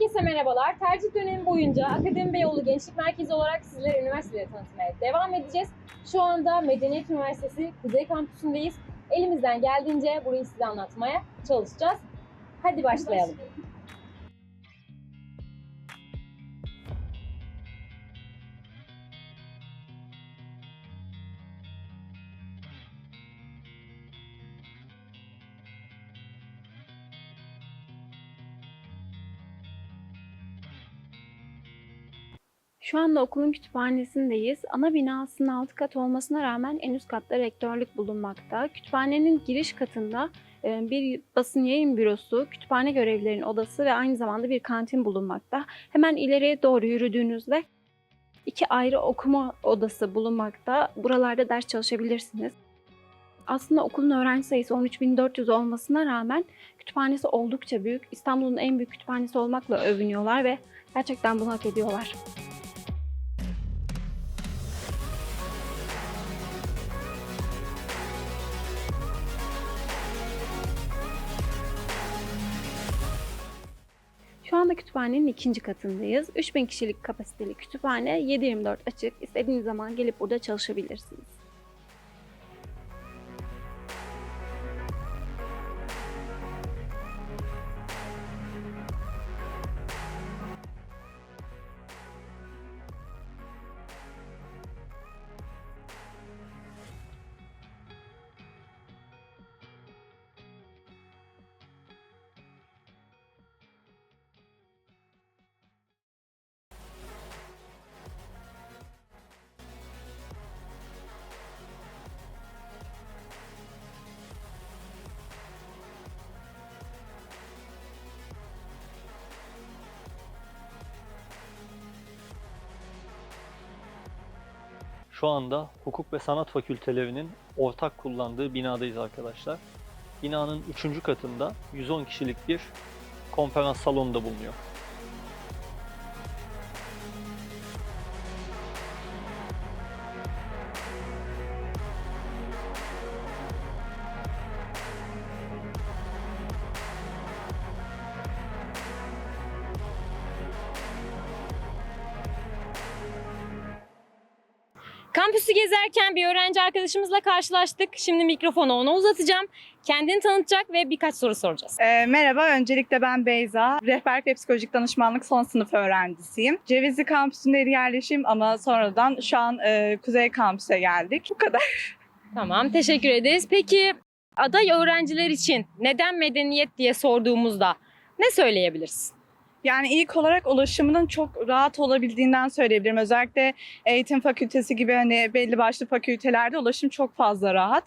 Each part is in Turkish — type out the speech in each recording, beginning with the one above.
Herkese merhabalar. Tercih dönemi boyunca Akademi Beyoğlu Gençlik Merkezi olarak sizlere üniversiteleri tanıtmaya devam edeceğiz. Şu anda Medeniyet Üniversitesi Kuzey Kampüsü'ndeyiz. Elimizden geldiğince burayı size anlatmaya çalışacağız. Hadi başlayalım. Şu anda okulun kütüphanesindeyiz. Ana binasının alt kat olmasına rağmen en üst katta rektörlük bulunmakta. Kütüphanenin giriş katında e, bir basın yayın bürosu, kütüphane görevlilerinin odası ve aynı zamanda bir kantin bulunmakta. Hemen ileriye doğru yürüdüğünüzde iki ayrı okuma odası bulunmakta. Buralarda ders çalışabilirsiniz. Aslında okulun öğrenci sayısı 13.400 olmasına rağmen kütüphanesi oldukça büyük. İstanbul'un en büyük kütüphanesi olmakla övünüyorlar ve gerçekten bunu hak ediyorlar. Anda kütüphanenin ikinci katındayız. 3000 kişilik kapasiteli kütüphane 7-24 açık. İstediğiniz zaman gelip burada çalışabilirsiniz. Şu anda hukuk ve sanat fakültelerinin ortak kullandığı binadayız arkadaşlar. Binanın 3. katında 110 kişilik bir konferans salonu da bulunuyor. Kampüsü gezerken bir öğrenci arkadaşımızla karşılaştık. Şimdi mikrofonu ona uzatacağım. Kendini tanıtacak ve birkaç soru soracağız. Ee, merhaba, öncelikle ben Beyza. Rehberlik ve psikolojik danışmanlık son sınıf öğrencisiyim. Cevizli kampüsünde yerleşim ama sonradan şu an e, Kuzey kampüse geldik. Bu kadar. Tamam, teşekkür ederiz. Peki aday öğrenciler için neden medeniyet diye sorduğumuzda ne söyleyebilirsin? Yani ilk olarak ulaşımının çok rahat olabildiğinden söyleyebilirim. Özellikle eğitim fakültesi gibi hani belli başlı fakültelerde ulaşım çok fazla rahat.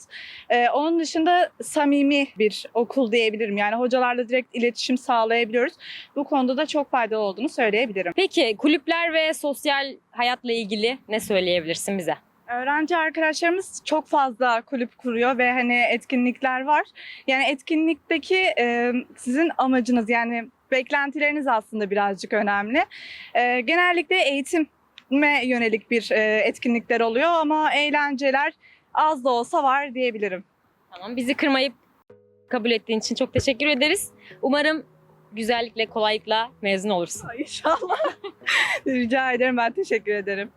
Ee, onun dışında samimi bir okul diyebilirim. Yani hocalarla direkt iletişim sağlayabiliyoruz. Bu konuda da çok faydalı olduğunu söyleyebilirim. Peki kulüpler ve sosyal hayatla ilgili ne söyleyebilirsin bize? Öğrenci arkadaşlarımız çok fazla kulüp kuruyor ve hani etkinlikler var. Yani etkinlikteki e, sizin amacınız yani beklentileriniz aslında birazcık önemli. E, genellikle eğitime yönelik bir e, etkinlikler oluyor ama eğlenceler az da olsa var diyebilirim. Tamam, bizi kırmayıp kabul ettiğin için çok teşekkür ederiz. Umarım güzellikle, kolaylıkla mezun olursun. İnşallah. Rica ederim ben teşekkür ederim.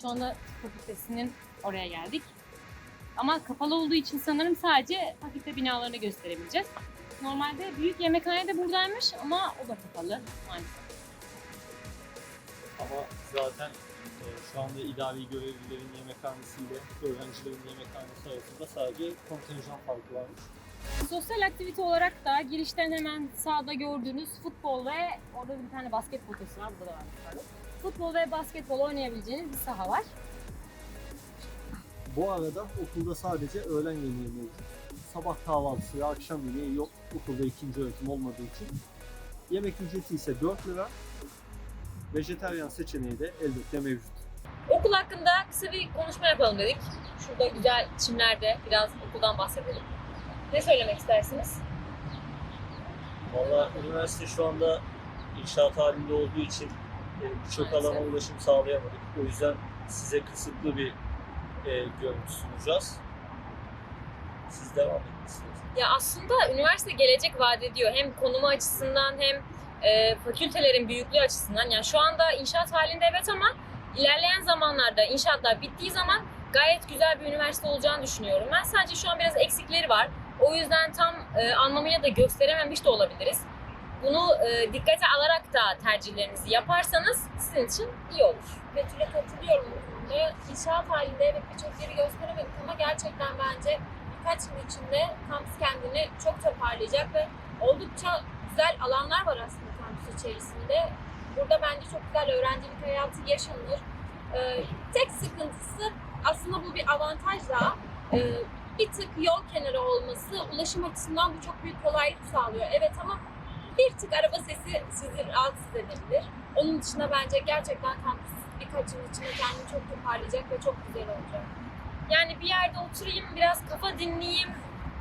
Şu anda fakültesinin oraya geldik. Ama kapalı olduğu için sanırım sadece fakülte binalarını gösterebileceğiz. Normalde büyük yemekhane de buradaymış ama o da kapalı maalesef. Ama zaten e, şu anda idari görevlilerin yemekhanesiyle öğrencilerin yemekhanesi arasında sadece kontenjan farkı varmış. Sosyal aktivite olarak da girişten hemen sağda gördüğünüz futbol ve orada bir tane basket potası var. Burada da var. Futbol ve basketbol oynayabileceğiniz bir saha var. Bu arada okulda sadece öğlen yemeği mevcut. Sabah kahvaltısı ve akşam yemeği yok. Okulda ikinci öğretim olmadığı için. Yemek ücreti ise 4 lira. Vejeteryan seçeneği de elbette mevcut. Okul hakkında kısa bir konuşma yapalım dedik. Şurada güzel çimlerde biraz okuldan bahsedelim. Ne söylemek istersiniz? Valla üniversite şu anda inşaat halinde olduğu için birçok alana ulaşım sağlayamadık. O yüzden size kısıtlı bir e, görüntü sunacağız. Siz devam edin. Ya aslında üniversite gelecek vaat ediyor. Hem konumu açısından hem e, fakültelerin büyüklüğü açısından. Yani şu anda inşaat halinde evet ama ilerleyen zamanlarda inşaatlar bittiği zaman gayet güzel bir üniversite olacağını düşünüyorum. Ben sadece şu an biraz eksikleri var. O yüzden tam e, anlamıyla da gösterememiş de olabiliriz. Bunu e, dikkate alarak da tercihlerinizi yaparsanız sizin için iyi olur. Betül'e katılıyorum bu konuda. İnşaat halinde evet birçok yeri gösteremedik ama gerçekten bence birkaç yıl içinde kampüs kendini çok toparlayacak ve oldukça güzel alanlar var aslında kampüs içerisinde. Burada bence çok güzel öğrencilik hayatı yaşanır. Ee, tek sıkıntısı aslında bu bir avantaj daha. Ee, bir tık yol kenarı olması ulaşım açısından bu çok büyük kolaylık sağlıyor. Evet ama bir tık araba sesi sizi rahatsız edebilir. Onun dışında bence gerçekten kampüs birkaç yıl içinde kendini çok toparlayacak ve çok güzel olacak. Yani bir yerde oturayım, biraz kafa dinleyeyim.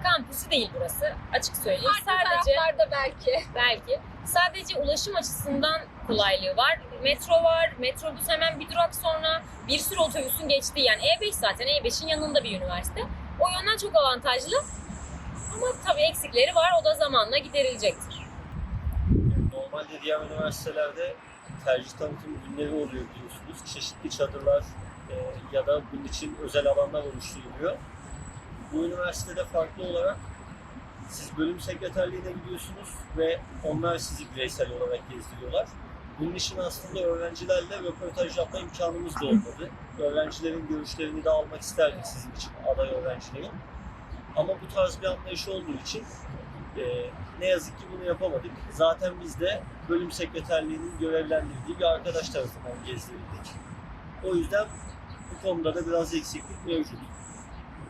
Kampüsü değil burası. Açık söyleyeyim. Farklı Sadece taraflarda belki. belki sadece ulaşım açısından kolaylığı var. Metro var. Metrobüs hemen bir durak sonra bir sürü otobüsün geçtiği yani E5 zaten E5'in yanında bir üniversite. O yönden çok avantajlı. Ama tabii eksikleri var. O da zamanla giderilecektir. Normalde diğer üniversitelerde tercih tanıtım günleri oluyor biliyorsunuz. Çeşitli çadırlar e, ya da bunun için özel alanlar oluşturuluyor. Bu üniversitede farklı olarak siz bölüm sekreterliğine gidiyorsunuz ve onlar sizi bireysel olarak gezdiriyorlar. Bunun için aslında öğrencilerle röportaj yapma imkanımız da olmadı. Öğrencilerin görüşlerini de almak isterdik sizin için, aday öğrencilerin. Ama bu tarz bir anlayış olduğu için e, ne yazık ki bunu yapamadık. Zaten biz de bölüm sekreterliğinin görevlendirdiği bir arkadaş tarafından gezdirildik. O yüzden bu konuda da biraz eksiklik mevcut.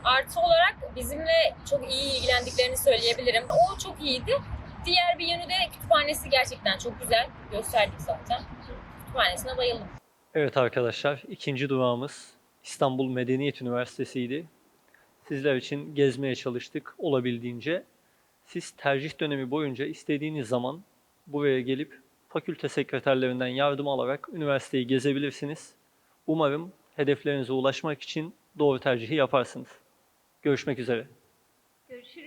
Artı olarak bizimle çok iyi ilgilendiklerini söyleyebilirim. O çok iyiydi. Diğer bir yönü de kütüphanesi gerçekten çok güzel. Gösterdik zaten. Kütüphanesine bayıldım. Evet arkadaşlar, ikinci durağımız İstanbul Medeniyet Üniversitesi'ydi. Sizler için gezmeye çalıştık olabildiğince. Siz tercih dönemi boyunca istediğiniz zaman buraya gelip fakülte sekreterlerinden yardım alarak üniversiteyi gezebilirsiniz. Umarım hedeflerinize ulaşmak için doğru tercihi yaparsınız. Görüşmek üzere. Görüşürüz.